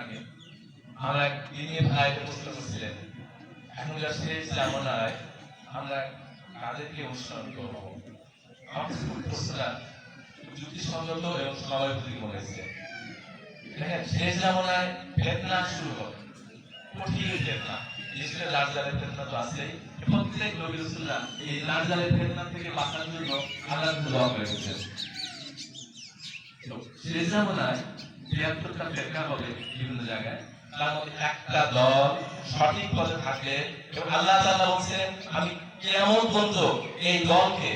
আগে আমরা দিনে ভাই প্রশ্ন করছিলেন? এখন যা শেষ জামানায় আমরা কাদেরকে অনুসরণ করব? প্রশ্নটা যুক্তিসঙ্গত এবং সময় উপযোগী মনে হচ্ছে। দেখেন, শেষ জামানায় ফেতনা শুরু হবে কঠিন ফেতনা। ইসলামের লাল জালের ফেতনা তো আছেই। প্রত্যেক নবী রসুল্লাহ এই লালজালের ফেতনা থেকে বাঁচার জন্য আল্লাহ দোয়া করে গেছেন শেষ জামানায় তিয়াত্তরটা ফেতনা হবে বিভিন্ন জায়গায়। তার মধ্যে একটা দল সঠিক পথে থাকলে এবং আল্লাহ তাআলা বলছেন, আমি কেমন পর্যন্ত এই দলকে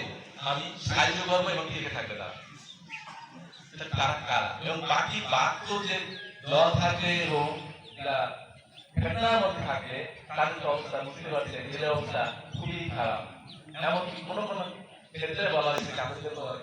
আমি সাহায্য করব এবং টিকে থাকবে এটা কারা কারা? এবং বাকি বাক্য যে দল থাকে এবং ঘটনার মধ্যে থাকে, তাদের অবস্থা মুসলিম আছে এদের অবস্থা খুবই খারাপ। এমনকি কোনো কোনো ক্ষেত্রে বলা হয়েছে, কাদের জন্য হবে।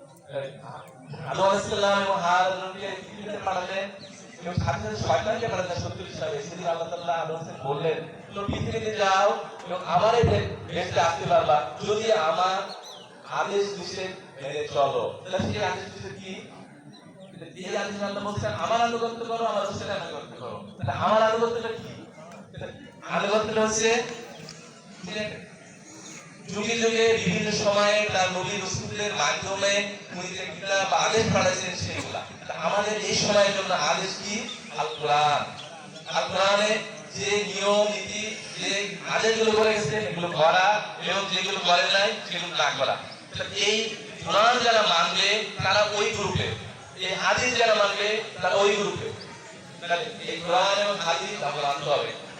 আদম আলাইহিসসালাম এবং পৃথিবীতে পাঠালেন এবং সাথে সাথে শয়তানকে পাঠালেন সত্তর হিসাবে সেদিন আল্লাহ বললেন তো পৃথিবীতে যাও এবং আমার এই দেশে আসতে যদি আমার আদেশ নিষেধ চলো। তাহলে সেই আদেশ কি? এই আদেশ আল্লাহ বলছেন, আমার আনুগত্য করো, আমার রসুলের আনুগত্য করো। তাহলে আমার আনুগত্যটা কি? আনুগত্যটা হচ্ছে যুগে যুগে বিভিন্ন সময়ে তার নবী রসুলের মাধ্যমে উনি যে কিতাব বা আদেশ পাঠাইছেন সেগুলা। আমাদের এই সময়ের জন্য আদেশ কি? আল কোরআন। আল কোরআনে যে নিয়ম, নীতি, যে আদেশগুলো করে গেছে, এগুলো করা এবং যেগুলো করে নাই, সেগুলো না করা। এই কোরআন যারা মানবে, তারা ওই গ্রুপে। এই হাদিস যারা মানবে, তারা ওই গ্রুপে। এই কোরআন এবং হাদিস আমরা মানতে হবে।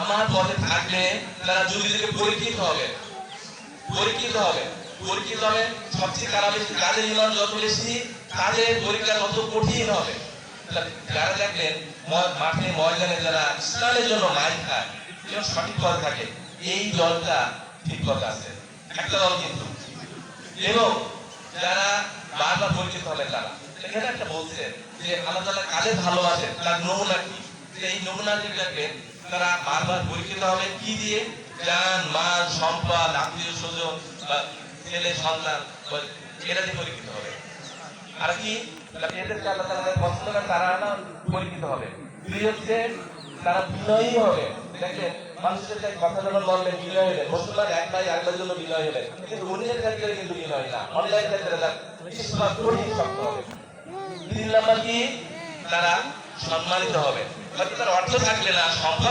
আমার পথে থাকলে তারা যুগে যুগে পরীক্ষিত হবে। পরীক্ষিত হবে। পরীক্ষিত হবে সবচেয়ে কারা বেশি কাদের ইমান যত বেশি, তাদের পরীক্ষা তত কঠিন হবে। যারা দেখবেন, ম- মাঠে ময়দানে যারা ইসলামের জন্য মাইল খায় সঠিক পথে থাকে, এই দলটা ঠিক পথে আছে। একটা দল কিন্তু। এবং যারা বারবার পরিচিত হবে তারা। এখানে একটা বলছে যে, আল্লাহ তাআলা কাদের ভালোবাসে তার নমুনা কি? এই নমুনা যেগুলোকে তারা বারবার পরীক্ষিত হবে কি দিয়ে? জান, মাল, সম্পদ, আত্মীয় স্বজন বা ছেলে, সন্তান এরা দিয়ে পরীক্ষিত হবে। আর কি? এদেরকে আল্লাহ তাআলা পছন্দ করে, তারা না পরীক্ষিত হবে। দুই হচ্ছে, তারা বিনয়ী হবে। দেখেন মানুষের কাছে কথা যখন বললেন বিনয় হলেন মুসলমান এক ভাই জন্য বিনয় হলেন কিন্তু ক্ষেত্রে কিন্তু বিনয় না। অনলাইন ক্ষেত্রে তার কঠিন শক্ত হবে। তিন কি? তারা সম্মানিত হবে। তার অর্থ থাকলে না, সম্পদ